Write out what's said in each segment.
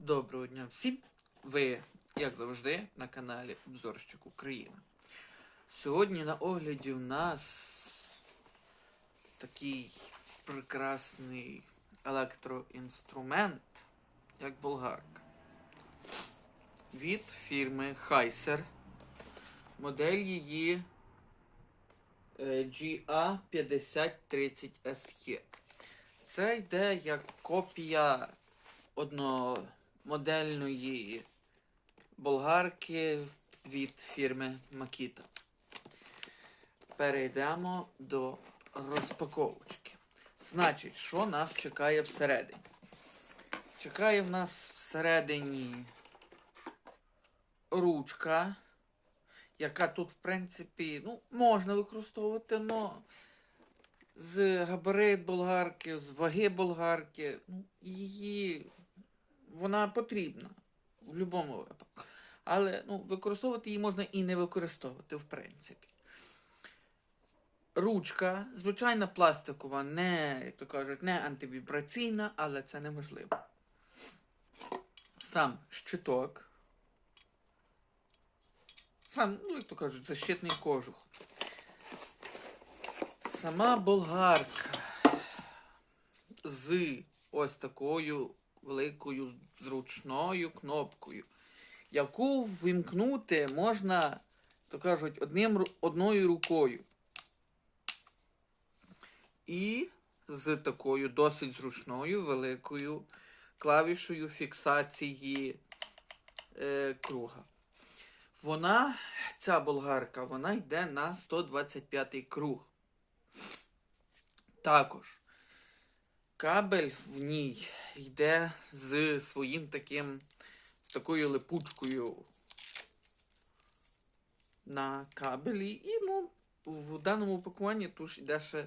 Доброго дня всім! Ви, як завжди, на каналі Обзорщик Україна. Сьогодні на огляді у нас такий прекрасний електроінструмент, як болгарка. Від фірми Heiser. Модель її е, GA5030SE. Це йде як копія одномодельної болгарки від фірми Makita. Перейдемо до розпаковочки. Значить, що нас чекає всередині? Чекає в нас всередині ручка, яка тут, в принципі, ну, можна використовувати, але з габарит болгарки, з ваги болгарки, ну, її вона потрібна в будь-якому випадку. Але ну, використовувати її можна і не використовувати, в принципі. Ручка, звичайна пластикова, не, як то кажуть, не антивібраційна, але це неможливо. Сам щиток. Сам, ну, як то кажуть, защитний кожух. Сама болгарка з ось такою великою зручною кнопкою, яку вимкнути можна, то кажуть, одним, одною рукою. І з такою досить зручною великою клавішою фіксації е, круга. Вона, ця болгарка, вона йде на 125 круг. Також кабель в ній йде з своїм таким, з такою липучкою на кабелі. І ну, в даному упакуванні тут йде ще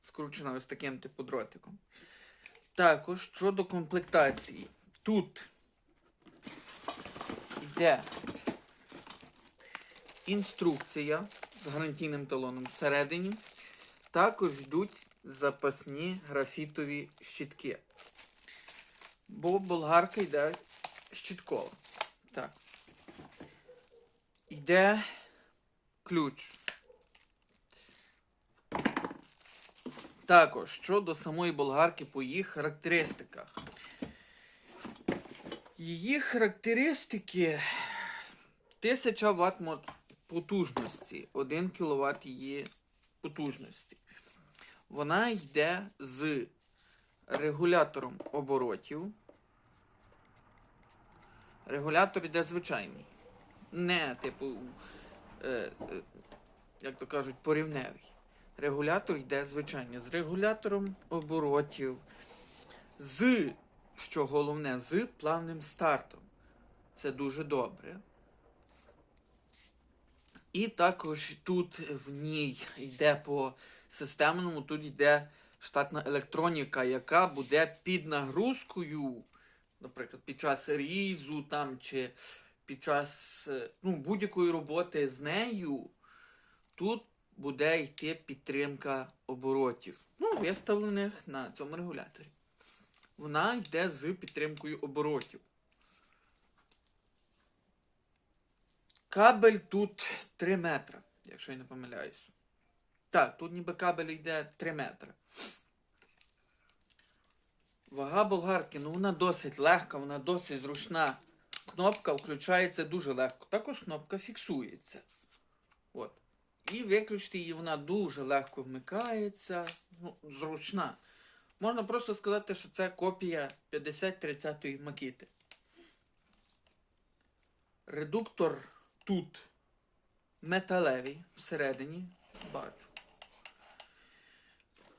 скручена ось таким типу дротиком. Також щодо комплектації. Тут йде інструкція з гарантійним талоном всередині. Також йдуть запасні графітові щітки. Бо болгарка йде щіткова. Так. Йде ключ. Також щодо самої болгарки по її характеристиках. Її характеристики 1000 Вт потужності, 1 кВт її потужності. Вона йде з регулятором оборотів. Регулятор йде звичайний. Не, типу, е, е, як то кажуть, порівневий. Регулятор йде звичайний. З регулятором оборотів. З, що головне, з плавним стартом. Це дуже добре. І також тут в ній йде по системному, тут йде штатна електроніка, яка буде під нагрузкою, наприклад, під час різу там, чи під час е, ну, будь-якої роботи з нею, тут буде йти підтримка оборотів, ну, виставлених на цьому регуляторі. Вона йде з підтримкою оборотів. Кабель тут 3 метри, якщо я не помиляюся. Так, тут ніби кабель йде 3 метри. Вага болгарки, ну вона досить легка, вона досить зручна. Кнопка включається дуже легко. Також кнопка фіксується. От. І виключити її вона дуже легко вмикається. Ну, зручна. Можна просто сказати, що це копія 5030-ї макіти. Редуктор тут металевий всередині, бачу.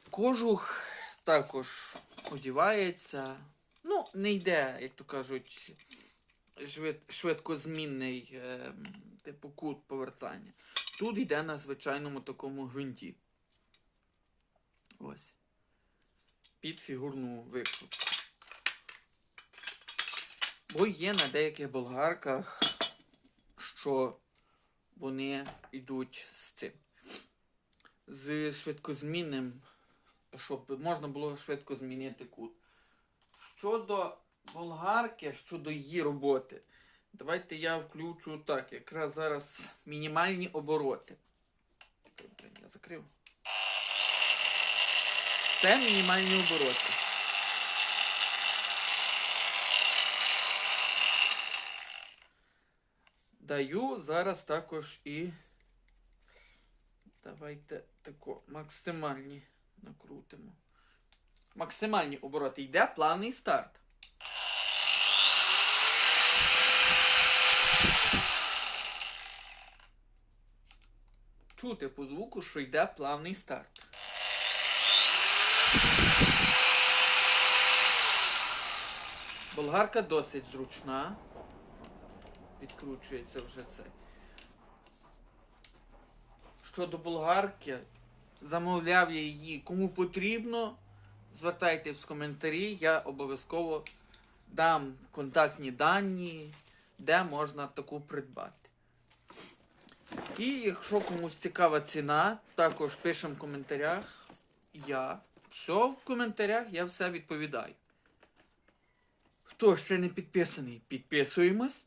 Кожух також одівається. Ну, не йде, як то кажуть, швид, швидкозмінний е, типу кут повертання. Тут йде на звичайному такому гвинті. Ось. Під фігурну викрутку. Бо є на деяких болгарках, що вони йдуть з цим. З швидкозмінним, щоб можна було швидко змінити кут. Щодо болгарки щодо її роботи. Давайте я включу так, якраз зараз мінімальні обороти. Я закрив. Це мінімальні обороти. Даю зараз також і. Давайте тако, максимальні накрутимо. Максимальні обороти. Йде плавний старт. Чути по звуку, що йде плавний старт. Болгарка досить зручна. Відкручується вже це. Щодо болгарки, замовляв я її кому потрібно. Звертайтесь в коментарі, я обов'язково дам контактні дані, де можна таку придбати. І якщо комусь цікава ціна, також пишемо в коментарях. Я. Все в коментарях, я все відповідаю. Хто ще не підписаний, підписуємось.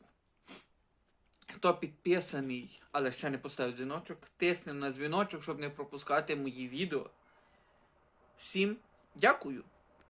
Хто підписаний, але ще не поставив дзвіночок, Тисне на дзвіночок, щоб не пропускати мої відео. Всім дякую!